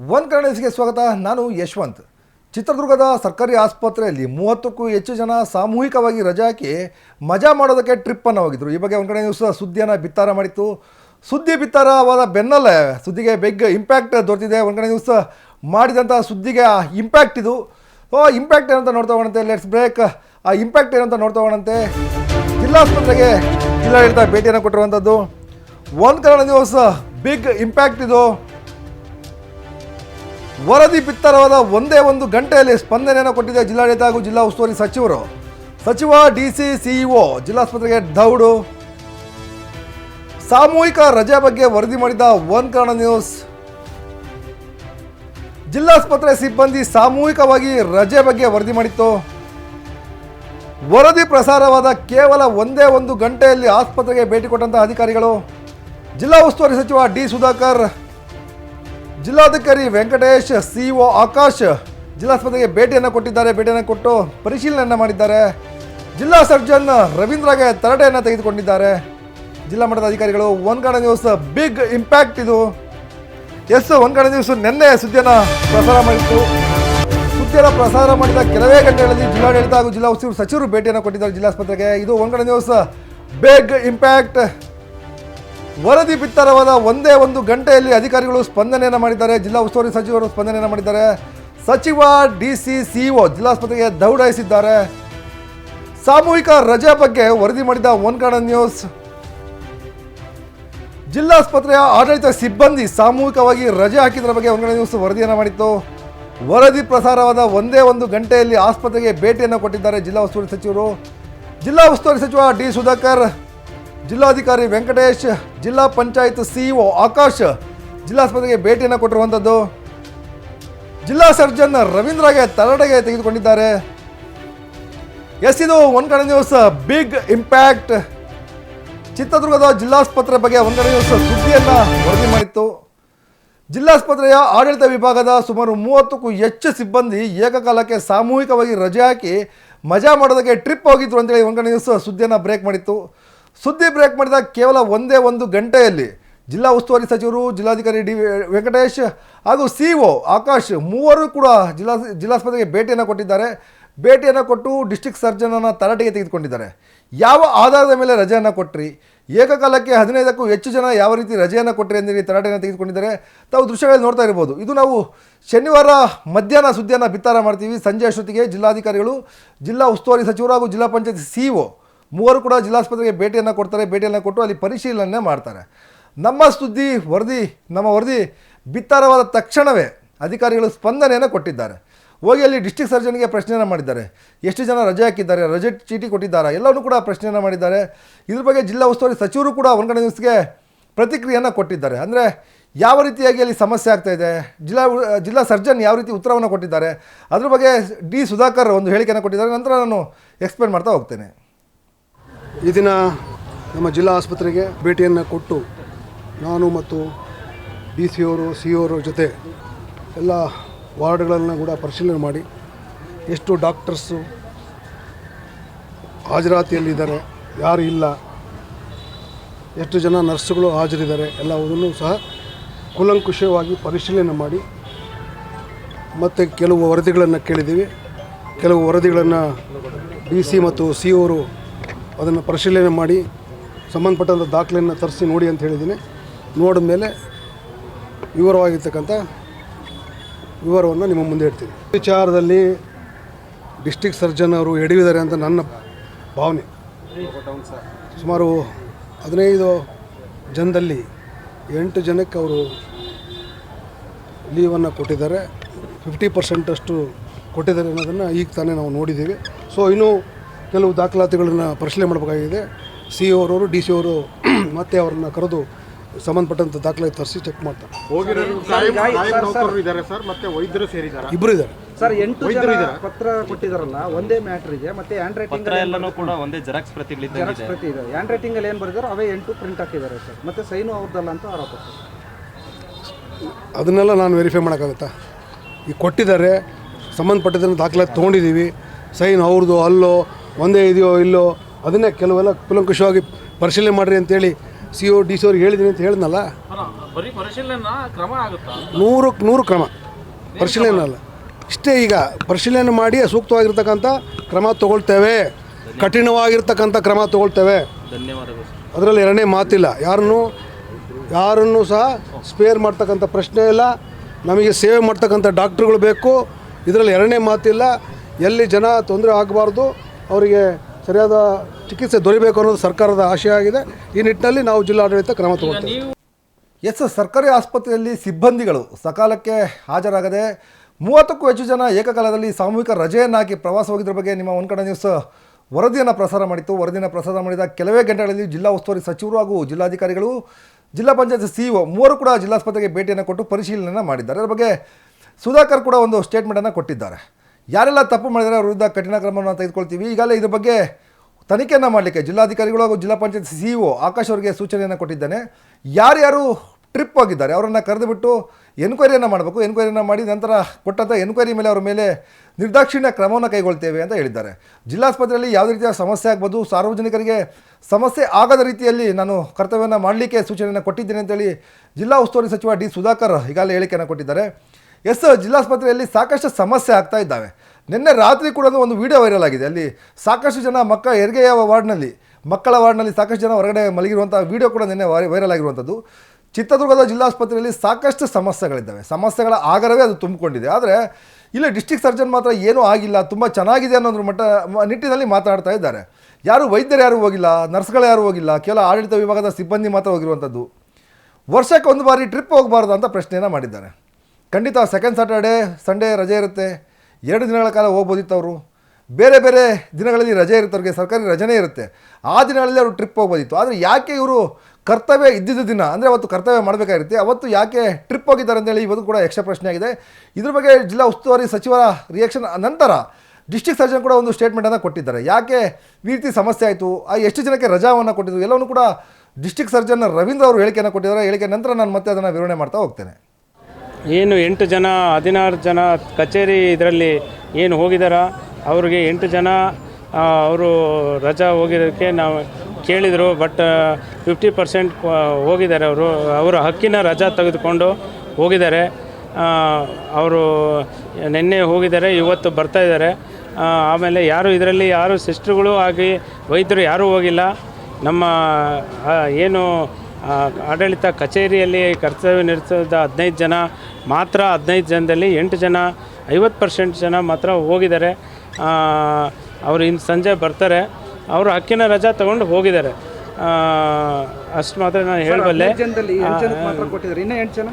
One ಕನ್ನಡಿಸಿಗೆ ಸ್ವಾಗತ. ನಾನು ಯಶವಂತ್. ಚಿತ್ರದುರ್ಗದ ಸರ್ಕಾರಿ ಆಸ್ಪತ್ರೆಯಲ್ಲಿ ಮೂವತ್ತಕ್ಕೂ ಹೆಚ್ಚು ಜನ ಸಾಮೂಹಿಕವಾಗಿ ರಜಾ ಹಾಕಿ ಮಜಾ ಮಾಡೋದಕ್ಕೆ ಟ್ರಿಪ್ಪನ್ನು ಹೋಗಿದ್ರು. ಈ ಬಗ್ಗೆ ಒಂದು ಕಡೆ ನ್ಯೂಸ್ ಸುದ್ದಿಯನ್ನು ಬಿತ್ತಾರ ಮಾಡಿತ್ತು. ಸುದ್ದಿ ಬಿತ್ತಾರವಾದ ಬೆನ್ನಲ್ಲೇ ಸುದ್ದಿಗೆ ಬೆಗ್ ಇಂಪ್ಯಾಕ್ಟ್ ದೊರೆತಿದೆ. ಒಂದು ಕಡೆ ನ್ಯೂಸ್ ಮಾಡಿದಂಥ ಸುದ್ದಿಗೆ ಇಂಪ್ಯಾಕ್ಟ್ ಇದು. ಓ ಇಂಪ್ಯಾಕ್ಟ್ ಏನಂತ ನೋಡ್ತಾ ಹೋಗೋಣಂತೆ. ಲೆಟ್ಸ್ ಬ್ರೇಕ್ ಆ ಇಂಪ್ಯಾಕ್ಟ್ ಏನಂತ ನೋಡ್ತಾ ಹೋಗೋಣಂತೆ. ಜಿಲ್ಲಾಸ್ಪತ್ರೆಗೆ ಜಿಲ್ಲಾಡಳಿತ ಭೇಟಿಯನ್ನು ಕೊಟ್ಟಿರುವಂಥದ್ದು ಒಂದು ಕನ್ನಡ ದಿವಸ ಬಿಗ್ ಇಂಪ್ಯಾಕ್ಟ್ ಇದು. ವರದಿ ಬಿತ್ತರವಾದ ಒಂದೇ ಒಂದು ಗಂಟೆಯಲ್ಲಿ ಸ್ಪಂದನೆಯನ್ನು ಕೊಟ್ಟಿದೆ ಜಿಲ್ಲಾಡಳಿತ ಹಾಗೂ ಜಿಲ್ಲಾ ಉಸ್ತುವಾರಿ ಸಚಿವರು. ಸಚಿವ ಡಿ ಸಿ ಸಿಇಒ, ಜಿಲ್ಲಾಸ್ಪತ್ರೆಗೆ ದೌಡು. ಸಾಮೂಹಿಕ ರಜೆ ಬಗ್ಗೆ ವರದಿ ಮಾಡಿದ ಒನ್ ಕನ್ನಡ ನ್ಯೂಸ್. ಜಿಲ್ಲಾಸ್ಪತ್ರೆ ಸಿಬ್ಬಂದಿ ಸಾಮೂಹಿಕವಾಗಿ ರಜೆ ಬಗ್ಗೆ ವರದಿ ಮಾಡಿತ್ತು. ವರದಿ ಪ್ರಸಾರವಾದ ಕೇವಲ ಒಂದೇ ಒಂದು ಗಂಟೆಯಲ್ಲಿ ಆಸ್ಪತ್ರೆಗೆ ಭೇಟಿ ಕೊಟ್ಟಂತಹ ಅಧಿಕಾರಿಗಳು. ಜಿಲ್ಲಾ ಉಸ್ತುವಾರಿ ಸಚಿವ ಡಿ ಸುಧಾಕರ್ ಜಿಲ್ಲಾಧಿಕಾರಿ ವೆಂಕಟೇಶ್ ಸಿಒ ಆಕಾಶ್ ಜಿಲ್ಲಾಸ್ಪತ್ರೆಗೆ ಭೇಟಿಯನ್ನು ಕೊಟ್ಟಿದ್ದಾರೆ. ಭೇಟಿಯನ್ನು ಕೊಟ್ಟು ಪರಿಶೀಲನೆಯನ್ನು ಮಾಡಿದ್ದಾರೆ. ಜಿಲ್ಲಾ ಸರ್ಜನ್ ರವೀಂದ್ರಗೆ ತರಡೆಯನ್ನು ತೆಗೆದುಕೊಂಡಿದ್ದಾರೆ. ಜಿಲ್ಲಾ ಮಟ್ಟದ ಅಧಿಕಾರಿಗಳು, one Kannada news big impact ಇದು. ಎಸ್, ಒನ್ ಕನ್ನಡ ನ್ಯೂಸ್ ನಿನ್ನೆ ಸುದ್ದಿಯನ್ನು ಪ್ರಸಾರ ಮಾಡಿತ್ತು. ಸುದ್ದಿಯನ್ನು ಪ್ರಸಾರ ಮಾಡಿದ ಕೆಲವೇ ಗಂಟೆಗಳಲ್ಲಿ ಜಿಲ್ಲಾಡಳಿತ ಹಾಗೂ ಜಿಲ್ಲಾ ಉಸ್ತುವಾರಿ ಸಚಿವರು ಭೇಟಿಯನ್ನು ಕೊಟ್ಟಿದ್ದಾರೆ ಜಿಲ್ಲಾಸ್ಪತ್ರೆಗೆ. ಇದು one Kannada news big impact. ವರದಿ ಬಿತ್ತರವಾದ ಒಂದೇ ಒಂದು ಗಂಟೆಯಲ್ಲಿ ಅಧಿಕಾರಿಗಳು ಸ್ಪಂದನೆಯನ್ನು ಮಾಡಿದ್ದಾರೆ. ಜಿಲ್ಲಾ ಉಸ್ತುವಾರಿ ಸಚಿವರು ಸ್ಪಂದನೆಯನ್ನು ಮಾಡಿದ್ದಾರೆ. ಸಚಿವ, ಡಿ ಸಿ ಸಿಇಒ ಜಿಲ್ಲಾಸ್ಪತ್ರೆಗೆ ದೌಡಾಯಿಸಿದ್ದಾರೆ. ಸಾಮೂಹಿಕ ರಜೆ ಬಗ್ಗೆ ವರದಿ ಮಾಡಿದ ಒನ್ ಕನ್ನಡ ನ್ಯೂಸ್. ಜಿಲ್ಲಾಸ್ಪತ್ರೆಯ ಆಡಳಿತ ಸಿಬ್ಬಂದಿ ಸಾಮೂಹಿಕವಾಗಿ ರಜೆ ಹಾಕಿದ್ರ ಬಗ್ಗೆ ಒನ್ ಕನ್ನಡ ನ್ಯೂಸ್ ವರದಿಯನ್ನು ಮಾಡಿತ್ತು. ವರದಿ ಪ್ರಸಾರವಾದ ಒಂದೇ ಒಂದು ಗಂಟೆಯಲ್ಲಿ ಆಸ್ಪತ್ರೆಗೆ ಭೇಟಿಯನ್ನು ಕೊಟ್ಟಿದ್ದಾರೆ ಜಿಲ್ಲಾ ಉಸ್ತುವಾರಿ ಸಚಿವರು. ಜಿಲ್ಲಾ ಉಸ್ತುವಾರಿ ಸಚಿವ ಡಿ ಸುಧಾಕರ್ ಜಿಲ್ಲಾಧಿಕಾರಿ ವೆಂಕಟೇಶ್, ಜಿಲ್ಲಾ ಪಂಚಾಯತ್ ಸಿಇಒ ಆಕಾಶ್ ಜಿಲ್ಲಾಸ್ಪತ್ರೆಗೆ ಭೇಟಿಯನ್ನು ಕೊಟ್ಟಿರುವಂಥದ್ದು ಜಿಲ್ಲಾ ಸರ್ಜನ್ ರವೀಂದ್ರಗೆ ತರಡೆಗೆ ತೆಗೆದುಕೊಂಡಿದ್ದಾರೆ. ಎಸ್, ಇದು ಒನ್ ಕಡೆ ನ್ಯೂಸ್, ಬಿಗ್ ಇಂಪ್ಯಾಕ್ಟ್. ಚಿತ್ರದುರ್ಗದ ಜಿಲ್ಲಾಸ್ಪತ್ರೆ ಬಗ್ಗೆ ಒಂದು ಕಡೆ ನ್ಯೂಸ್, ಸುದ್ದಿಯನ್ನು ವರದಿ ಮಾಡಿತ್ತು. ಜಿಲ್ಲಾಸ್ಪತ್ರೆಯ ಆಡಳಿತ ವಿಭಾಗದ ಸುಮಾರು ಮೂವತ್ತಕ್ಕೂ ಹೆಚ್ಚು ಸಿಬ್ಬಂದಿ ಏಕಕಾಲಕ್ಕೆ ಸಾಮೂಹಿಕವಾಗಿ ರಜೆ ಹಾಕಿ ಮಜಾ ಮಾಡೋದಕ್ಕೆ ಟ್ರಿಪ್ ಹೋಗಿದ್ರು ಅಂತೇಳಿ ಒಂದು ಕಡೆ ನ್ಯೂಸ್, ಸುದ್ದಿಯನ್ನು ಬ್ರೇಕ್ ಮಾಡಿತ್ತು. ಸುದ್ದಿ ಬ್ರೇಕ್ ಮಾಡಿದ ಕೇವಲ ಒಂದೇ ಒಂದು ಗಂಟೆಯಲ್ಲಿ ಜಿಲ್ಲಾ ಉಸ್ತುವಾರಿ ಸಚಿವರು, ಜಿಲ್ಲಾಧಿಕಾರಿ ಡಿ ವೆಂಕಟೇಶ್ ಹಾಗೂ ಸಿ ಒ ಆಕಾಶ್ ಮೂವರು ಕೂಡ ಜಿಲ್ಲಾ ಜಿಲ್ಲಾಸ್ಪತ್ರೆಗೆ ಭೇಟಿಯನ್ನು ಕೊಟ್ಟಿದ್ದಾರೆ. ಭೇಟಿಯನ್ನು ಕೊಟ್ಟು ಡಿಸ್ಟಿಕ್ ಸರ್ಜನನ್ನು ತರಾಟೆಗೆ ತೆಗೆದುಕೊಂಡಿದ್ದಾರೆ. ಯಾವ ಆಧಾರದ ಮೇಲೆ ರಜೆಯನ್ನು ಕೊಟ್ಟ್ರಿ ಏಕಕಾಲಕ್ಕೆ ಹದಿನೈದಕ್ಕೂ ಹೆಚ್ಚು ಜನ ಯಾವ ರೀತಿ ರಜೆಯನ್ನು ಕೊಟ್ಟರೆ ಎಂದು ತರಾಟೆಯನ್ನು ತೆಗೆದುಕೊಂಡಿದ್ದಾರೆ. ತಾವು ದೃಶ್ಯಗಳಲ್ಲಿ ನೋಡ್ತಾ ಇರ್ಬೋದು ಇದು ನಾವು ಶನಿವಾರ ಮಧ್ಯಾಹ್ನ ಸುದ್ದಿಯನ್ನು ಬಿತ್ತಾರ ಮಾಡ್ತೀವಿ. ಸಂಜೆ ಅಷ್ಟೊತ್ತಿಗೆ ಜಿಲ್ಲಾಧಿಕಾರಿಗಳು, ಜಿಲ್ಲಾ ಉಸ್ತುವಾರಿ ಸಚಿವರು ಹಾಗೂ ಜಿಲ್ಲಾ ಪಂಚಾಯತ್ ಸಿ ಒ ಮೂವರು ಕೂಡ ಜಿಲ್ಲಾಸ್ಪತ್ರೆಗೆ ಭೇಟಿಯನ್ನು ಕೊಡ್ತಾರೆ, ಭೇಟಿಯನ್ನು ಕೊಟ್ಟು ಅಲ್ಲಿ ಪರಿಶೀಲನೆ ಮಾಡ್ತಾರೆ. ನಮ್ಮ ಸುದ್ದಿ ವರದಿ, ನಮ್ಮ ವರದಿ ಬಿತ್ತಾರವಾದ ತಕ್ಷಣವೇ ಅಧಿಕಾರಿಗಳು ಸ್ಪಂದನೆಯನ್ನು ಕೊಟ್ಟಿದ್ದಾರೆ. ಹೋಗಿ ಅಲ್ಲಿ ಡಿಸ್ಟಿಕ್ ಸರ್ಜನ್ಗೆ ಪ್ರಶ್ನೆಯನ್ನು ಮಾಡಿದ್ದಾರೆ. ಎಷ್ಟು ಜನ ರಜೆ ಹಾಕಿದ್ದಾರೆ, ರಜೆ ಚೀಟಿ ಕೊಟ್ಟಿದ್ದಾರೆ ಎಲ್ಲವನ್ನೂ ಕೂಡ ಪ್ರಶ್ನೆಯನ್ನು ಮಾಡಿದ್ದಾರೆ. ಇದ್ರ ಬಗ್ಗೆ ಜಿಲ್ಲಾ ಉಸ್ತುವಾರಿ ಸಚಿವರು ಕೂಡ ಕಡೆ ನ್ಯೂಸ್ಗೆ ಪ್ರತಿಕ್ರಿಯೆಯನ್ನು ಕೊಟ್ಟಿದ್ದಾರೆ. ಅಂದರೆ ಯಾವ ರೀತಿಯಾಗಿ ಅಲ್ಲಿ ಸಮಸ್ಯೆ ಆಗ್ತಾ ಇದೆ, ಜಿಲ್ಲಾ ಜಿಲ್ಲಾ ಸರ್ಜನ್ ಯಾವ ರೀತಿ ಉತ್ತರವನ್ನು ಕೊಟ್ಟಿದ್ದಾರೆ, ಅದ್ರ ಬಗ್ಗೆ ಡಿ ಸುಧಾಕರ್ ಒಂದು ಹೇಳಿಕೆಯನ್ನು ಕೊಟ್ಟಿದ್ದಾರೆ, ನಂತರ ನಾನು ಎಕ್ಸ್ಪ್ಲೇನ್ ಮಾಡ್ತಾ ಹೋಗ್ತೇನೆ. ಈ ದಿನ ನಮ್ಮ ಜಿಲ್ಲಾ ಆಸ್ಪತ್ರೆಗೆ ಭೇಟಿಯನ್ನು ಕೊಟ್ಟು ನಾನು ಮತ್ತು ಡಿ ಸಿ ಅವರು, ಸಿ ಅವರ ಜೊತೆ ಎಲ್ಲ ವಾರ್ಡ್ಗಳನ್ನು ಕೂಡ ಪರಿಶೀಲನೆ ಮಾಡಿ ಎಷ್ಟು ಡಾಕ್ಟರ್ಸು ಹಾಜರಾತಿಯಲ್ಲಿದ್ದಾರೆ, ಯಾರು ಇಲ್ಲ, ಎಷ್ಟು ಜನ ನರ್ಸ್ಗಳು ಹಾಜರಿದ್ದಾರೆ ಎಲ್ಲವುದನ್ನು ಸಹ ಕೂಲಂಕುಷವಾಗಿ ಪರಿಶೀಲನೆ ಮಾಡಿ ಮತ್ತು ಕೆಲವು ವರದಿಗಳನ್ನು ಕೇಳಿದ್ದೀವಿ. ಕೆಲವು ವರದಿಗಳನ್ನು ಡಿ ಸಿ ಮತ್ತು ಸಿ ಅವರು ಅದನ್ನು ಪರಿಶೀಲನೆ ಮಾಡಿ ಸಂಬಂಧಪಟ್ಟಂಥ ದಾಖಲೆಯನ್ನು ತರಿಸಿ ನೋಡಿ ಅಂತ ಹೇಳಿದ್ದೀನಿ. ನೋಡಿದ ಮೇಲೆ ವಿವರವಾಗಿರ್ತಕ್ಕಂಥ ವಿವರವನ್ನು ನಿಮ್ಮ ಮುಂದೆ ಇಡ್ತೀನಿ. ವಿಚಾರದಲ್ಲಿ ಡಿಸ್ಟಿಕ್ ಸರ್ಜನ್ ಅವರು ಎಡವಿದ್ದಾರೆ ಅಂತ ನನ್ನ ಭಾವನೆ. ಸುಮಾರು ಹದಿನೈದು ಜನದಲ್ಲಿ ಎಂಟು ಜನಕ್ಕೆ ಅವರು ಲೀವನ್ನು ಕೊಟ್ಟಿದ್ದಾರೆ. ಫಿಫ್ಟಿ ಪರ್ಸೆಂಟಷ್ಟು ಕೊಟ್ಟಿದ್ದಾರೆ ಅನ್ನೋದನ್ನು ಈಗ ತಾನೇ ನಾವು ನೋಡಿದ್ದೀವಿ. ಸೊ ಇನ್ನೂ ಕೆಲವು ದಾಖಲಾತಿಗಳನ್ನು ಪರಿಶೀಲನೆ ಮಾಡಬೇಕಾಗಿದೆ. ಸಿ ಅವರು ಡಿ ಸಿ ಅವರು ಮತ್ತೆ ಅವರನ್ನು ಕರೆದು ಸಂಬಂಧಪಟ್ಟಂಥ ದಾಖಲೆ ತರಿಸಿ ಚೆಕ್ ಮಾಡ್ತಾರೆ. ಹೋಗಿರೋರು ಕಾಯಂ ಕಾಯಂ ನೌಕರರು ಇದ್ದಾರೆ ಸರ್ ಮತ್ತೆ ವೈದ್ಯರು ಸೇರಿದ್ದಾರೆ. ಇಬ್ಬರು ಇದ್ದಾರೆ. ಸರ್ ಎಂಟು ಜನ ಪತ್ರ ಕೊಟ್ಟಿದಾರಲ್ಲ ಒಂದೇ ಮ್ಯಾಟರ್ ಇದೆ ಮತ್ತೆ ಹ್ಯಾಂಡ್ ರೈಟಿಂಗ್ ಪತ್ರ ಎಲ್ಲನೂ ಕೂಡ ಒಂದೇ ಜೆರಾಕ್ಸ್ ಪ್ರತಿ ಜೆರಾಕ್ಸ್ ಪ್ರತಿ ಇದೆ. ಹ್ಯಾಂಡ್ ರೈಟಿಂಗ್ ಅಲ್ಲಿ ಏನು ಬರೆದಾರೋ ಅವೇ ಎಂಟು ಪ್ರಿಂಟ್ ಹಾಕಿದ್ದಾರೆ ಸರ್. ಮತ್ತೆ ಸೈನು ಅವ್ರದ್ದಲ್ಲ ಅಂತ ಆರೋಪ ಅದನ್ನೆಲ್ಲ ನಾನು ವೆರಿಫೈ ಮಾಡೋಕ್ಕಾಗುತ್ತಾ? ಈಗ ಕೊಟ್ಟಿದ್ದಾರೆ ಸಂಬಂಧಪಟ್ಟಿದ್ದನ್ನು ದಾಖಲಾತಿ ತೊಗೊಂಡಿದ್ದೀವಿ ಸೈನ್ ಅವ್ರದ್ದು ಅಲ್ಲೋ ಒಂದೇ ಇದೆಯೋ ಇಲ್ಲೋ ಅದನ್ನೇ ಕೆಲವೆಲ್ಲ ಕುಲಂಕುಷವಾಗಿ ಪರಿಶೀಲನೆ ಮಾಡಿರಿ ಅಂತೇಳಿ ಸಿ ಒ ಡಿ ಸಿ ಅವ್ರಿಗೆ ಹೇಳಿದ್ದೀನಿ ಅಂತ ಹೇಳಿದ್ನಲ್ಲ? ನೂರಕ್ಕೆ ಪರಿಶೀಲನೆ ಕ್ರಮ ಆಗುತ್ತಾ ನೂರು ನೂರು ಕ್ರಮ. ಪರಿಶೀಲನೆ ಅಲ್ಲ. ಇಷ್ಟೇ ಈಗ ಪರಿಶೀಲನೆ ಮಾಡಿ ಸೂಕ್ತವಾಗಿರ್ತಕ್ಕಂಥ ಕ್ರಮ ತಗೊಳ್ತೇವೆ. ಕಠಿಣವಾಗಿರ್ತಕ್ಕಂಥ ಕ್ರಮ ತಗೊಳ್ತೇವೆ. ಅದರಲ್ಲಿ ಎರಡನೇ ಮಾತಿಲ್ಲ. ಯಾರನ್ನು ಯಾರನ್ನು ಸಹ ಸ್ಪೇರ್ ಮಾಡ್ತಕ್ಕಂಥ ಪ್ರಶ್ನೆ ಇಲ್ಲ. ನಮಗೆ ಸೇವೆ ಮಾಡ್ತಕ್ಕಂಥ ಡಾಕ್ಟ್ರುಗಳು ಬೇಕು. ಇದರಲ್ಲಿ ಎರಡನೇ ಮಾತಿಲ್ಲ. ಎಲ್ಲಿ ಜನ ತೊಂದರೆ ಆಗಬಾರ್ದು ಅವರಿಗೆ ಸರಿಯಾದ ಚಿಕಿತ್ಸೆ ದೊರೆಯಬೇಕು ಅನ್ನೋದು ಸರ್ಕಾರದ ಆಶಯ ಆಗಿದೆ ಈ ನಿಟ್ಟಿನಲ್ಲಿ ನಾವು ಜಿಲ್ಲಾಡಳಿತ ಕ್ರಮ ತಗೊಳ್ತೇವೆ. ಎಸ್ ಸರ್ಕಾರಿ ಆಸ್ಪತ್ರೆಯಲ್ಲಿ ಸಿಬ್ಬಂದಿಗಳು ಸಕಾಲಕ್ಕೆ ಹಾಜರಾಗದೆ ಮೂವತ್ತಕ್ಕೂ ಹೆಚ್ಚು ಜನ ಏಕಕಾಲದಲ್ಲಿ ಸಾಮೂಹಿಕ ರಜೆಯನ್ನು ಹಾಕಿ ಪ್ರವಾಸ ಹೋಗಿದ್ರ ಬಗ್ಗೆ ನಿಮ್ಮ ಒಂದು ಕಡೆ ನ್ಯೂಸ್ ವರದಿಯನ್ನು ಪ್ರಸಾರ ಮಾಡಿತ್ತು. ವರದಿಯನ್ನು ಪ್ರಸಾರ ಮಾಡಿದ ಕೆಲವೇ ಗಂಟೆಗಳಲ್ಲಿ ಜಿಲ್ಲಾ ಉಸ್ತುವಾರಿ ಸಚಿವರು ಹಾಗೂ ಜಿಲ್ಲಾಧಿಕಾರಿಗಳು ಜಿಲ್ಲಾ ಪಂಚಾಯತ್ ಸಿಇಒ ಮೂವರು ಕೂಡ ಜಿಲ್ಲಾಸ್ಪತ್ರೆಗೆ ಭೇಟಿಯನ್ನು ಕೊಟ್ಟು ಪರಿಶೀಲನೆ ಮಾಡಿದ್ದಾರೆ. ಅದರ ಬಗ್ಗೆ ಸುಧಾಕರ್ ಕೂಡ ಒಂದು ಸ್ಟೇಟ್ಮೆಂಟನ್ನು ಕೊಟ್ಟಿದ್ದಾರೆ. ಯಾರೆಲ್ಲ ತಪ್ಪು ಮಾಡಿದರೆ ಅವ್ರ ವಿರುದ್ಧ ಕಠಿಣ ಕ್ರಮವನ್ನು ತೆಗೆದುಕೊಳ್ತೀವಿ. ಈಗಲೇ ಇದ್ರ ಬಗ್ಗೆ ತನಿಖೆಯನ್ನು ಮಾಡಲಿಕ್ಕೆ ಜಿಲ್ಲಾಧಿಕಾರಿಗಳು ಹಾಗೂ ಜಿಲ್ಲಾ ಪಂಚಾಯತ್ ಸಿ ಸಿಇಒ ಆಕಾಶ್ ಅವರಿಗೆ ಸೂಚನೆಯನ್ನು ಕೊಟ್ಟಿದ್ದೇನೆ. ಯಾರ್ಯಾರು ಟ್ರಿಪ್ ಹೋಗಿದ್ದಾರೆ ಅವರನ್ನು ಕರೆದುಬಿಟ್ಟು ಎನ್ಕ್ವೈರಿಯನ್ನು ಮಾಡಬೇಕು. ಎನ್ಕ್ವೈರಿಯನ್ನು ಮಾಡಿ ನಂತರ ಕೊಟ್ಟಂಥ ಎನ್ಕ್ವೈರಿ ಮೇಲೆ ಅವರ ಮೇಲೆ ನಿರ್ದಾಕ್ಷಿಣ್ಯ ಕ್ರಮವನ್ನು ಕೈಗೊಳ್ತೇವೆ ಅಂತ ಹೇಳಿದ್ದಾರೆ. ಜಿಲ್ಲಾಸ್ಪತ್ರೆಯಲ್ಲಿ ಯಾವುದೇ ರೀತಿಯ ಸಮಸ್ಯೆ ಆಗ್ಬೋದು. ಸಾರ್ವಜನಿಕರಿಗೆ ಸಮಸ್ಯೆ ಆಗದ ರೀತಿಯಲ್ಲಿ ನಾನು ಕರ್ತವ್ಯವನ್ನು ಮಾಡಲಿಕ್ಕೆ ಸೂಚನೆಯನ್ನು ಕೊಟ್ಟಿದ್ದೇನೆ ಅಂತೇಳಿ ಜಿಲ್ಲಾ ಉಸ್ತುವಾರಿ ಸಚಿವ ಡಿ ಸುಧಾಕರ್ ಈಗಾಗಲೇ ಹೇಳಿಕೆಯನ್ನು ಕೊಟ್ಟಿದ್ದಾರೆ. ಎಸ್ ಜಿಲ್ಲಾಸ್ಪತ್ರೆಯಲ್ಲಿ ಸಾಕಷ್ಟು ಸಮಸ್ಯೆ ಆಗ್ತಾ ಇದ್ದಾವೆ. ನಿನ್ನೆ ರಾತ್ರಿ ಕೂಡ ಒಂದು ವಿಡಿಯೋ ವೈರಲ್ ಆಗಿದೆ. ಅಲ್ಲಿ ಸಾಕಷ್ಟು ಜನ ಮಕ್ಕಳ ಹೆರಿಗೆಯ ವಾರ್ಡ್ನಲ್ಲಿ, ಮಕ್ಕಳ ವಾರ್ಡ್ನಲ್ಲಿ ಸಾಕಷ್ಟು ಜನ ಹೊರಗಡೆ ಮಲಗಿರುವಂಥ ವಿಡಿಯೋ ಕೂಡ ನಿನ್ನೆ ವೈ- ವೈರಲ್ ಆಗಿರುವಂಥದ್ದು. ಚಿತ್ರದುರ್ಗದ ಜಿಲ್ಲಾಸ್ಪತ್ರೆಯಲ್ಲಿ ಸಾಕಷ್ಟು ಸಮಸ್ಯೆಗಳಿದ್ದಾವೆ. ಸಮಸ್ಯೆಗಳ ಆಗರವೇ ಅದು ತುಂಬಿಕೊಂಡಿದೆ. ಆದರೆ ಇಲ್ಲಿ ಡಿಸ್ಟ್ರಿಕ್ಟ್ ಸರ್ಜನ್ ಮಾತ್ರ ಏನೂ ಆಗಿಲ್ಲ. ತುಂಬ ಚೆನ್ನಾಗಿದೆ ಅನ್ನೋದ್ರ ಮಟ್ಟ, ನಿಟ್ಟಿನಲ್ಲಿ ಮಾತಾಡ್ತಾ ಇದ್ದಾರೆ. ಯಾರು ವೈದ್ಯರು ಯಾರು ಹೋಗಿಲ್ಲ, ನರ್ಸ್ಗಳು ಯಾರು ಹೋಗಿಲ್ಲ, ಕೇವಲ ಆಡಳಿತ ವಿಭಾಗದ ಸಿಬ್ಬಂದಿ ಮಾತ್ರ ಹೋಗಿರುವಂಥದ್ದು. ವರ್ಷಕ್ಕೆ ಒಂದು ಬಾರಿ ಟ್ರಿಪ್ ಹೋಗಬಾರ್ದು ಅಂತ ಪ್ರಶ್ನೆಯನ್ನು ಮಾಡಿದ್ದಾರೆ. ಖಂಡಿತ ಸೆಕೆಂಡ್ ಸ್ಯಾಟರ್ಡೇ ಸಂಡೇ ರಜೆ ಇರುತ್ತೆ. ಎರಡು ದಿನಗಳ ಕಾಲ ಹೋಗ್ಬೋದಿತ್ತು ಅವರು ಬೇರೆ ಬೇರೆ ದಿನಗಳಲ್ಲಿ ರಜೆ ಇರುತ್ತೆ ಅವ್ರಿಗೆ ಸರ್ಕಾರಿ ರಜೆನೇ ಇರುತ್ತೆ. ಆ ದಿನಗಳಲ್ಲಿ ಅವರು ಟ್ರಿಪ್ ಹೋಗ್ಬೋದಿತ್ತು. ಆದರೆ ಯಾಕೆ ಇವರು ಕರ್ತವ್ಯ ಇದ್ದಿದ್ದ ದಿನ, ಅಂದರೆ ಅವತ್ತು ಕರ್ತವ್ಯ ಮಾಡಬೇಕಾಗಿರುತ್ತೆ. ಅವತ್ತು ಯಾಕೆ ಟ್ರಿಪ್ ಹೋಗಿದ್ದಾರೆ ಅಂತೇಳಿ ಇವತ್ತು ಕೂಡ ಯಕ್ಷ ಪ್ರಶ್ನೆ ಆಗಿದೆ. ಇದ್ರ ಬಗ್ಗೆ ಜಿಲ್ಲಾ ಉಸ್ತುವಾರಿ ಸಚಿವರ ರಿಯಾಕ್ಷನ್ ನಂತರ ಡಿಸ್ಟ್ರಿಕ್ಟ್ ಸರ್ಜನ್ ಕೂಡ ಒಂದು ಸ್ಟೇಟ್ಮೆಂಟನ್ನು ಕೊಟ್ಟಿದ್ದಾರೆ. ಯಾಕೆ ಈ ರೀತಿ ಸಮಸ್ಯೆ ಆಯಿತು? ಆ ಎಷ್ಟು ಜನಕ್ಕೆ ರಜಾವನ್ನು ಕೊಟ್ಟಿದ್ರು? ಎಲ್ಲವನ್ನು ಕೂಡ ಡಿಸ್ಟ್ರಿಕ್ಟ್ ಸರ್ಜನ್ ರವೀಂದ್ರ ಅವರು ಹೇಳಿಕೆಯನ್ನು ಕೊಟ್ಟಿದ್ದಾರೆ. ಹೇಳಿಕೆ ನಂತರ ನಾನು ಮತ್ತೆ ಅದನ್ನು ವಿವರಣೆ ಮಾಡ್ತಾ ಹೋಗ್ತೇನೆ. ಏನು ಎಂಟು ಜನ, ಹದಿನಾರು ಜನ ಕಚೇರಿ ಇದರಲ್ಲಿ ಏನು ಹೋಗಿದಾರ, ಅವ್ರಿಗೆ ಎಂಟು ಜನ ಅವರು ರಜಾ ಹೋಗಿರೋದಕ್ಕೆ ನಾವು ಕೇಳಿದರು, ಬಟ್ ಫಿಫ್ಟಿ ಪರ್ಸೆಂಟ್ ಹೋಗಿದ್ದಾರೆ ಅವರು. ಅವರ ಹಕ್ಕಿನ ರಜಾ ತೆಗೆದುಕೊಂಡು ಹೋಗಿದ್ದಾರೆ. ಅವರು ನಿನ್ನೆ ಹೋಗಿದ್ದಾರೆ, ಇವತ್ತು ಬರ್ತಾ ಇದ್ದಾರೆ. ಆಮೇಲೆ ಯಾರು ಇದರಲ್ಲಿ ಯಾರು ಸಿಸ್ಟ್ರುಗಳು ಆಗಿ ವೈದ್ಯರು ಯಾರೂ ಹೋಗಿಲ್ಲ. ನಮ್ಮ ಏನು ಆಡಳಿತ ಕಚೇರಿಯಲ್ಲಿ ಕರ್ತವ್ಯ ನಿರ್ತದ ಹದಿನೈದು ಜನ ಮಾತ್ರ ಹದಿನೈದು ಜನದಲ್ಲಿ ಎಂಟು ಜನ ಐವತ್ತು ಪರ್ಸೆಂಟ್ ಜನ ಮಾತ್ರ ಹೋಗಿದ್ದಾರೆ. ಅವರು ಇನ್ನು ಸಂಜೆ ಬರ್ತಾರೆ. ಅವರು ಹಕ್ಕಿನ ರಜಾ ತಗೊಂಡು ಹೋಗಿದ್ದಾರೆ. ಅಷ್ಟು ಮಾತ್ರ ನಾನು ಹೇಳಬಲ್ಲೆ. ಎಂಟು ಜನ?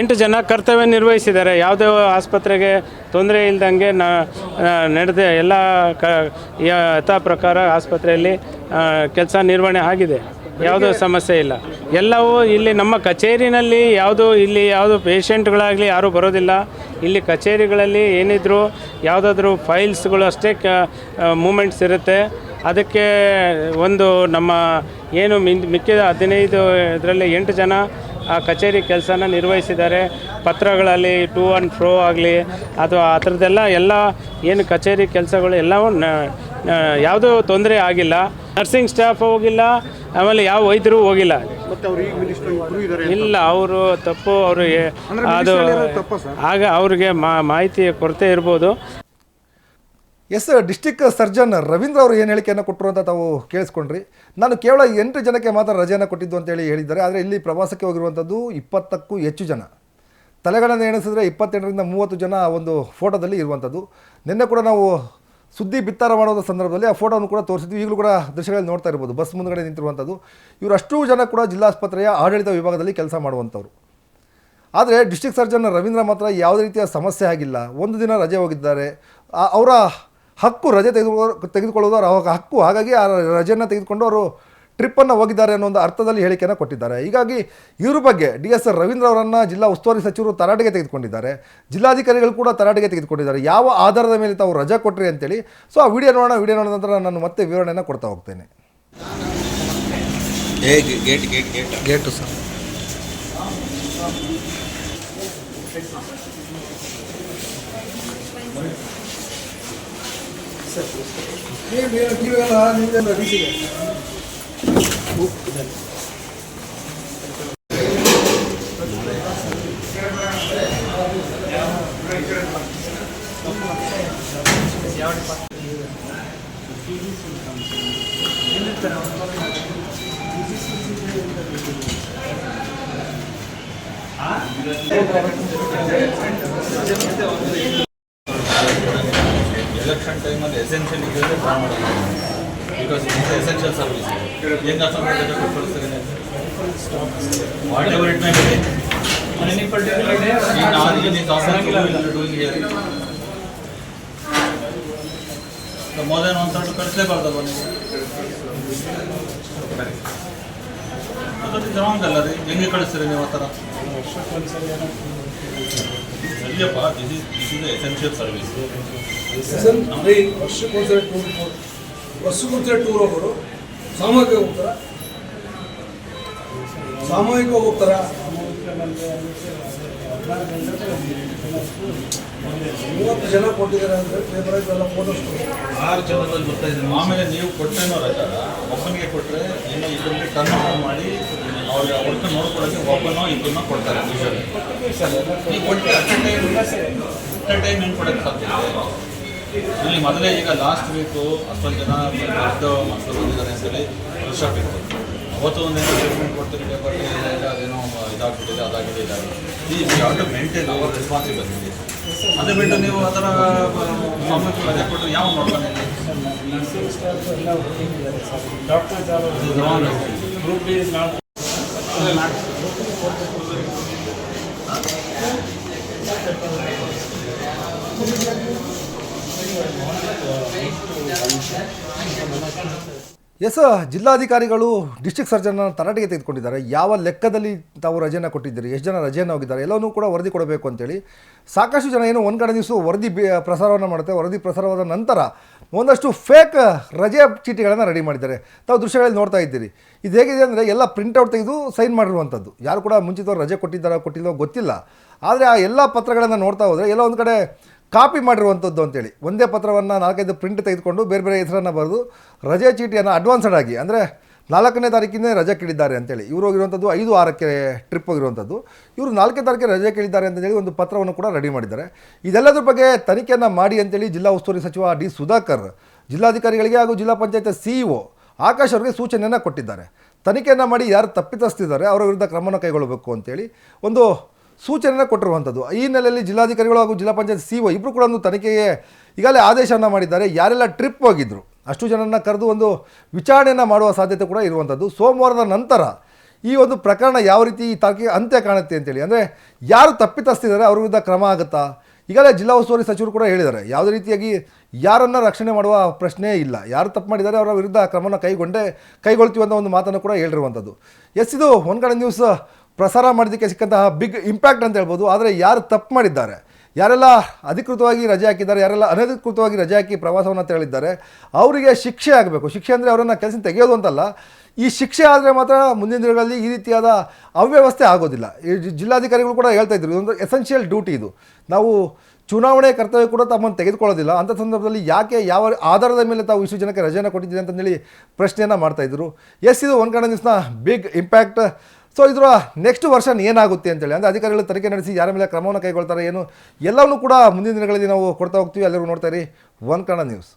ಎಂಟು ಜನ ಕರ್ತವ್ಯ ನಿರ್ವಹಿಸಿದ್ದಾರೆ. ಯಾವುದೇ ಆಸ್ಪತ್ರೆಗೆ ತೊಂದರೆ ಇಲ್ದಂಗೆ ನಾ ನಡೆದ ಎಲ್ಲ ಕ ಯಥಾ ಪ್ರಕಾರ ಆಸ್ಪತ್ರೆಯಲ್ಲಿ ಕೆಲಸ ನಿರ್ವಹಣೆ ಆಗಿದೆ. ಯಾವುದೂ ಸಮಸ್ಯೆ ಇಲ್ಲ. ಎಲ್ಲವೂ ಇಲ್ಲಿ ನಮ್ಮ ಕಚೇರಿನಲ್ಲಿ ಯಾವುದು ಇಲ್ಲಿ ಯಾವುದು ಪೇಷಂಟ್ಗಳಾಗಲಿ ಯಾರೂ ಬರೋದಿಲ್ಲ. ಇಲ್ಲಿ ಕಚೇರಿಗಳಲ್ಲಿ ಏನಿದ್ರು ಯಾವುದಾದ್ರೂ ಫೈಲ್ಸ್ಗಳು ಅಷ್ಟೇ ಕ ಮೂಮೆಂಟ್ಸ್ ಇರುತ್ತೆ. ಅದಕ್ಕೆ ಒಂದು ನಮ್ಮ ಏನು ಮಿನ್ ಮಿಕ್ಕಿದ ಹದಿನೈದು ಇದರಲ್ಲಿ ಎಂಟು ಜನ ಆ ಕಚೇರಿ ಕೆಲಸನ ನಿರ್ವಹಿಸಿದ್ದಾರೆ. ಪತ್ರಗಳಲ್ಲಿ ಟೂ ಆ್ಯಂಡ್ ಫ್ರೋ ಆಗಲಿ ಅಥವಾ ಆ ಥರದ್ದೆಲ್ಲ ಎಲ್ಲ ಏನು ಕಚೇರಿ ಕೆಲಸಗಳು ಎಲ್ಲವೂ ಯಾವುದೂ ತೊಂದರೆ ಆಗಿಲ್ಲ. ನರ್ಸಿಂಗ್ ಸ್ಟಾಫ್ ಹೋಗಿಲ್ಲ ಆಮೇಲೆ ಯಾವ ವೈದ್ಯರು ಹೋಗಿಲ್ಲ. ಇಲ್ಲ ಅವರು ತಪ್ಪು ಅವರು ಅದು ಆಗ ಅವ್ರಿಗೆ ಮಾ- ಮಾಹಿತಿ ಕೊರತೆ ಇರ್ಬೋದು. ಎಸ್ ಡಿಸ್ಟಿಕ್ ಸರ್ಜನ್ ರವೀಂದ್ರ ಅವರು ಏನು ಹೇಳಿಕೆಯನ್ನು ಕೊಟ್ಟರು ಅಂತ ತಾವು ಕೇಳಿಸ್ಕೊಂಡ್ರಿ. ನಾನು ಕೇವಲ ಎಂಟು ಜನಕ್ಕೆ ಮಾತ್ರ ರಜೆಯನ್ನು ಕೊಟ್ಟಿದ್ದು ಅಂತೇಳಿ ಹೇಳಿದ್ದಾರೆ. ಆದರೆ ಇಲ್ಲಿ ಪ್ರವಾಸಕ್ಕೆ ಹೋಗಿರುವಂಥದ್ದು ಇಪ್ಪತ್ತಕ್ಕೂ ಹೆಚ್ಚು ಜನ. ತಲೆಗಳನ್ನು ಎಣಿಸಿದ್ರೆ ಇಪ್ಪತ್ತೆಂಟರಿಂದ ಮೂವತ್ತು ಜನ ಒಂದು ಫೋಟೋದಲ್ಲಿ ಇರುವಂಥದ್ದು ನಿನ್ನೆ ಕೂಡ ನಾವು ಸುದ್ದಿ ಬಿತ್ತಾರ ಮಾಡುವ ಸಂದರ್ಭದಲ್ಲಿ ಆ ಫೋಟೋವನ್ನು ಕೂಡ ತೋರಿಸಿದ್ವಿ. ಈಗಲೂ ಕೂಡ ದೃಶ್ಯಗಳಲ್ಲಿ ನೋಡ್ತಾ ಇರ್ಬೋದು. ಬಸ್ ಮುಂದಗಡೆ ನಿಂತಿರುವಂಥದ್ದು. ಇವರು ಅಷ್ಟೂ ಜನ ಕೂಡ ಜಿಲ್ಲಾಸ್ಪತ್ರೆಯ ಆಡಳಿತ ವಿಭಾಗದಲ್ಲಿ ಕೆಲಸ ಮಾಡುವಂಥವ್ರು. ಆದರೆ ಡಿಸ್ಟ್ರಿಕ್ಟ್ ಸರ್ಜನ್ ರವೀಂದ್ರ ಮಾತ್ರ ಯಾವುದೇ ರೀತಿಯ ಸಮಸ್ಯೆ ಆಗಿಲ್ಲ. ಒಂದು ದಿನ ರಜೆ ಹೋಗಿದ್ದಾರೆ. ಅವರ ಹಕ್ಕು ರಜೆ ತೆಗೆದುಕೊಳ್ಳೋ, ತೆಗೆದುಕೊಳ್ಳೋದು ಅವರ ಹಕ್ಕು. ಹಾಗಾಗಿ ಆ ರಜೆಯನ್ನು ತೆಗೆದುಕೊಂಡು ಅವರು ಟ್ರಿಪ್ಪನ್ನು ಹೋಗಿದ್ದಾರೆ ಅನ್ನೋ ಒಂದು ಅರ್ಥದಲ್ಲಿ ಹೇಳಿಕೆಯನ್ನು ಕೊಟ್ಟಿದ್ದಾರೆ. ಹೀಗಾಗಿ ಇವ್ರ ಬಗ್ಗೆ ಡಿ ಎಸ್ ರವೀಂದ್ರ ಅವರನ್ನು ಜಿಲ್ಲಾ ಉಸ್ತುವಾರಿ ಸಚಿವರು ತರಾಟೆಗೆ ತೆಗೆದುಕೊಂಡಿದ್ದಾರೆ. ಜಿಲ್ಲಾಧಿಕಾರಿಗಳು ಕೂಡ ತರಾಟೆಗೆ ತೆಗೆದುಕೊಂಡಿದ್ದಾರೆ. ಯಾವ ಆಧಾರದ ಮೇಲೆ ತಾವು ರಜಾ ಕೊಟ್ರಿ ಅಂತೇಳಿ. ಸೊ ಆ ವಿಡಿಯೋ ನೋಡೋಣ. ವಿಡಿಯೋ ನೋಡಿದ ನಂತರ ನಾನು ಮತ್ತೆ ವಿವರಣೆಯನ್ನು ಕೊಡ್ತಾ ಹೋಗ್ತೇನೆ. Gate sir. Bu güzel. Essential service ಕಳಿಸ್ತಾರೆ whatever it may be ಅದು ರಾಂಗ್ ಅಲ್ಲ ರೀ ಹೆಂಗೆ ಕಳಿಸ್ತೀರಿ ನೀವು ಆ ಥರ? ಸರಿಯಪ್ಪ this is this is essential service ಅಂದರೆ ವರ್ಷಕ್ಕೊಂದ್ಸರಿ ಟೂರ್ ವರ್ಷಕ್ಕೊಂದ್ಸರಿ ಟೂರ್ ಹೋಗೋರು ಸಾಮೂಹಿಕ ಹೋಗ್ತಾರ ಸಾಮೂಹಿಕ ಹೋಗ್ತಾರ ಮೂವತ್ತು ಜನ ಕೊಟ್ಟಿದ್ದಾರೆ ಅಂದರೆ ಪೇಪರ್ ಎಲ್ಲ ಫೋಟೋಸ್ ಆರು ಜನದಲ್ಲಿ ಇದ್ದೀನಿ ಆಮೇಲೆ ನೀವು ಕೊಟ್ಟೇನೋ ರಜಾ ಒಬ್ಬನಿಗೆ ಕೊಟ್ಟರೆ ಇನ್ನು ಇದರಲ್ಲಿ ಟರ್ನ್ ಓವರ್ ಮಾಡಿ ಅವ್ರಿಗೆ ವರ್ಕ್ ನೋಡ್ಕೊಳ್ಳೋಕೆ ಒಬ್ಬನೋ ಇದನ್ನ ಕೊಡ್ತಾರೆ. ನೀವು ಕೊಟ್ಟು ಅಟ್ ಟೈಮ್ ಅಟ್ ಟೈಮ್ ಏನು ಕೊಡೋಕ್ಕೆ ಸಾಧ್ಯ? ಇಲ್ಲಿ ಮೊದಲೇ ಈಗ ಲಾಸ್ಟ್ ವೀಕು ಅಷ್ಟೊಂದು ಜನ ದೊಡ್ಡ ಮಕ್ಕಳು ಬಂದಿದ್ದಾರೆ ಅಂತೇಳಿ ವರ್ಕ್ಶಾಪ್ ಇತ್ತು. ಅವತ್ತು ಒಂದೇನೋ ಟ್ರೀಟ್ಮೆಂಟ್ ಕೊಡ್ತೀರಿ ಪೇಪರ್ ಅದೇನೋ ಇದಾಗ್ಬಿಟ್ಟಿದೆ ಅದಾಗಿದೆ ಇದಾಗಿದೆ. ಈ ಯಾವುದು ಮೆಂಟೇನ್ ಅವರ್ ರೆಸ್ಪಾನ್ಸಿಬಿಲಿಟಿ ಅದು ಬಿಟ್ಟು ನೀವು ಆ ಥರ ರಜೆ ಕೊಟ್ಟರೆ ಯಾವ ನೋಡ್ತಾನೆ ಎಸ್ ಜಿಲ್ಲಾಧಿಕಾರಿಗಳು ಡಿಸ್ಟ್ರಿಕ್ಟ್ ಸರ್ಜನ್ನ ತರಾಟೆಗೆ ತೆಗೆದುಕೊಂಡಿದ್ದಾರೆ. ಯಾವ ಲೆಕ್ಕದಲ್ಲಿ ತಾವು ರಜೆಯನ್ನು ಕೊಟ್ಟಿದ್ದೀರಿ? ಎಷ್ಟು ಜನ ರಜೆಯನ್ನು ಹೋಗಿದ್ದಾರೆ? ಎಲ್ಲವನ್ನೂ ಕೂಡ ವರದಿ ಕೊಡಬೇಕು ಅಂತೇಳಿ. ಸಾಕಷ್ಟು ಜನ ಏನು ಒಂದು ಕಡೆ ದಿವಸ ವರದಿ ಪ್ರಸಾರವನ್ನು ಮಾಡುತ್ತೆ. ವರದಿ ಪ್ರಸಾರವಾದ ನಂತರ ಒಂದಷ್ಟು ಫೇಕ್ ರಜೆ ಚೀಟಿಗಳನ್ನು ರೆಡಿ ಮಾಡಿದ್ದಾರೆ. ತಾವು ದೃಶ್ಯಗಳಲ್ಲಿ ನೋಡ್ತಾ ಇದ್ದೀರಿ. ಇದು ಹೇಗಿದೆ ಅಂದರೆ ಎಲ್ಲ ಪ್ರಿಂಟೌಟ್ ತೆಗೆದು ಸೈನ್ ಮಾಡಿರುವಂಥದ್ದು. ಯಾರು ಕೂಡ ಮುಂಚಿತವಾಗಿ ರಜೆ ಕೊಟ್ಟಿದ್ದಾರೋ ಕೊಟ್ಟಿಲ್ಲೋ ಗೊತ್ತಿಲ್ಲ. ಆದರೆ ಆ ಎಲ್ಲ ಪತ್ರಗಳನ್ನು ನೋಡ್ತಾ ಹೋದರೆ ಎಲ್ಲ ಒಂದು ಕಡೆ ಕಾಪಿ ಮಾಡಿರುವಂಥದ್ದು ಅಂತೇಳಿ. ಒಂದೇ ಪತ್ರವನ್ನು ನಾಲ್ಕೈದು ಪ್ರಿಂಟ್ ತೆಗೆದುಕೊಂಡು ಬೇರೆ ಬೇರೆ ಹೆಸರನ್ನು ಬರೆದು ರಜೆ ಚೀಟಿಯನ್ನು ಅಡ್ವಾನ್ಸ್ಡ್ ಆಗಿ, ಅಂದರೆ ನಾಲ್ಕನೇ ತಾರೀಕಿನೇ ರಜೆ ಕೇಳಿದ್ದಾರೆ ಅಂತೇಳಿ. ಇವರು ಹೋಗಿರುವಂಥದ್ದು ಐದು ಆರಕ್ಕೆ ಟ್ರಿಪ್ ಹೋಗಿರುವಂಥದ್ದು. ಇವರು ನಾಲ್ಕನೇ ತಾರೀಕಿಗೆ ರಜೆ ಕೇಳಿದ್ದಾರೆ ಅಂತೇಳಿ ಒಂದು ಪತ್ರವನ್ನು ಕೂಡ ರೆಡಿ ಮಾಡಿದ್ದಾರೆ. ಇದೆಲ್ಲದ್ರ ಬಗ್ಗೆ ತನಿಖೆಯನ್ನು ಮಾಡಿ ಅಂತೇಳಿ ಜಿಲ್ಲಾ ಉಸ್ತುವಾರಿ ಸಚಿವ ಡಿ ಸುಧಾಕರ್, ಜಿಲ್ಲಾಧಿಕಾರಿಗಳಿಗೆ ಹಾಗೂ ಜಿಲ್ಲಾ ಪಂಚಾಯತ್ ಸಿಇಒ ಆಕಾಶ್ ಅವರಿಗೆ ಸೂಚನೆಯನ್ನು ಕೊಟ್ಟಿದ್ದಾರೆ. ತನಿಖೆಯನ್ನು ಮಾಡಿ ಯಾರು ತಪ್ಪಿತಸ್ತಿದ್ದಾರೆ ಅವರ ವಿರುದ್ಧ ಕ್ರಮವನ್ನು ಕೈಗೊಳ್ಳಬೇಕು ಅಂತೇಳಿ ಒಂದು ಸೂಚನೆಯನ್ನು ಕೊಟ್ಟಿರುವಂಥದ್ದು. ಈ ಹಿನ್ನೆಲೆಯಲ್ಲಿ ಜಿಲ್ಲಾಧಿಕಾರಿಗಳು ಹಾಗೂ ಜಿಲ್ಲಾ ಪಂಚಾಯತ್ ಸಿ ಒ ಇಬ್ಬರು ಕೂಡ ಒಂದು ತನಿಖೆಗೆ ಈಗಾಗಲೇ ಆದೇಶವನ್ನು ಮಾಡಿದ್ದಾರೆ. ಯಾರೆಲ್ಲ ಟ್ರಿಪ್ ಹೋಗಿದ್ದರು ಅಷ್ಟು ಜನರನ್ನು ಕರೆದು ಒಂದು ವಿಚಾರಣೆಯನ್ನು ಮಾಡುವ ಸಾಧ್ಯತೆ ಕೂಡ ಇರುವಂಥದ್ದು. ಸೋಮವಾರದ ನಂತರ ಈ ಒಂದು ಪ್ರಕರಣ ಯಾವ ರೀತಿ ಈ ತಾರೀಕಿಗೆ ಅಂತ್ಯ ಕಾಣುತ್ತೆ ಅಂತೇಳಿ. ಅಂದರೆ ಯಾರು ತಪ್ಪಿತಸ್ತಿದ್ದಾರೆ ಅವ್ರ ವಿರುದ್ಧ ಕ್ರಮ ಆಗುತ್ತಾ? ಈಗಾಗಲೇ ಜಿಲ್ಲಾ ಉಸ್ತುವಾರಿ ಸಚಿವರು ಕೂಡ ಹೇಳಿದ್ದಾರೆ. ಯಾವುದೇ ರೀತಿಯಾಗಿ ಯಾರನ್ನು ರಕ್ಷಣೆ ಮಾಡುವ ಪ್ರಶ್ನೆ ಇಲ್ಲ. ಯಾರು ತಪ್ಪು ಮಾಡಿದ್ದಾರೆ, ಅವರ ವಿರುದ್ಧ ಕ್ರಮವನ್ನು ಕೈಗೊಂಡೇ, ಕೈಗೊಳ್ತೀವಿ ಅನ್ನೋ ಒಂದು ಮಾತನ್ನು ಕೂಡ ಹೇಳಿರುವಂಥದ್ದು. ಎಸ್, ಇದು ಒಂದು ನ್ಯೂಸ್ ಪ್ರಸಾರ ಮಾಡೋದಕ್ಕೆ ಸಿಕ್ಕಂತಹ ಬಿಗ್ ಇಂಪ್ಯಾಕ್ಟ್ ಅಂತ ಹೇಳ್ಬೋದು. ಆದರೆ ಯಾರು ತಪ್ಪು ಮಾಡಿದ್ದಾರೆ? ಯಾರೆಲ್ಲ ಅಧಿಕೃತವಾಗಿ ರಜೆ ಹಾಕಿದ್ದಾರೆ? ಯಾರೆಲ್ಲ ಅನಧಿಕೃತವಾಗಿ ರಜೆ ಹಾಕಿ ಪ್ರವಾಸವನ್ನು ತೆರಳಿದ್ದಾರೆ? ಅವರಿಗೆ ಶಿಕ್ಷೆ ಆಗಬೇಕು. ಶಿಕ್ಷೆ ಅಂದರೆ ಅವರನ್ನು ಕೆಲಸ ತೆಗೆಯೋದು ಅಂತಲ್ಲ. ಈ ಶಿಕ್ಷೆ ಆದರೆ ಮಾತ್ರ ಮುಂದಿನ ದಿನಗಳಲ್ಲಿ ಈ ರೀತಿಯಾದ ಅವ್ಯವಸ್ಥೆ ಆಗೋದಿಲ್ಲ. ಈ ಜಿಲ್ಲಾಧಿಕಾರಿಗಳು ಕೂಡ ಹೇಳ್ತಾ ಇದ್ರು, ಇದೊಂದು ಎಸೆನ್ಷಿಯಲ್ ಡ್ಯೂಟಿ ಇದು. ನಾವು ಚುನಾವಣೆ ಕರ್ತವ್ಯ ಕೂಡ ತಮ್ಮನ್ನು ತೆಗೆದುಕೊಳ್ಳೋದಿಲ್ಲ. ಅಂಥ ಸಂದರ್ಭದಲ್ಲಿ ಯಾಕೆ ಯಾವ ಆಧಾರದ ಮೇಲೆ ತಾವು ಇಷ್ಟು ಜನಕ್ಕೆ ರಜೆಯನ್ನು ಕೊಟ್ಟಿದ್ದೀರಿ ಅಂತಂದೇಳಿ ಪ್ರಶ್ನೆಯನ್ನು ಮಾಡ್ತಾಯಿದ್ರು ಎಸ್, ಇದು ಒಂದು ಕಡೆ ಬಿಗ್ ಇಂಪ್ಯಾಕ್ಟ್ ಸೊ ಇದರ ನೆಕ್ಸ್ಟ್ ವರ್ಷನ್ ಏನಾಗುತ್ತೆ ಅಂತೇಳಿ, ಅಂದರೆ ಅಧಿಕಾರಿಗಳು ತನಿಖೆ ನಡೆಸಿ ಯಾರ ಮೇಲೆ ಕ್ರಮವನ್ನು ಕೈಗೊಳ್ತಾರೆ ಏನು, ಎಲ್ಲವನ್ನೂ ಕೂಡ ಮುಂದಿನ ದಿನಗಳಲ್ಲಿ ನಾವು ಕೊಡ್ತಾ ಹೋಗ್ತೀವಿ. ಎಲ್ಲರಿಗೂ ನೋಡ್ತಾ ಇರಿ ಒನ್ ಕನ್ನಡ ನ್ಯೂಸ್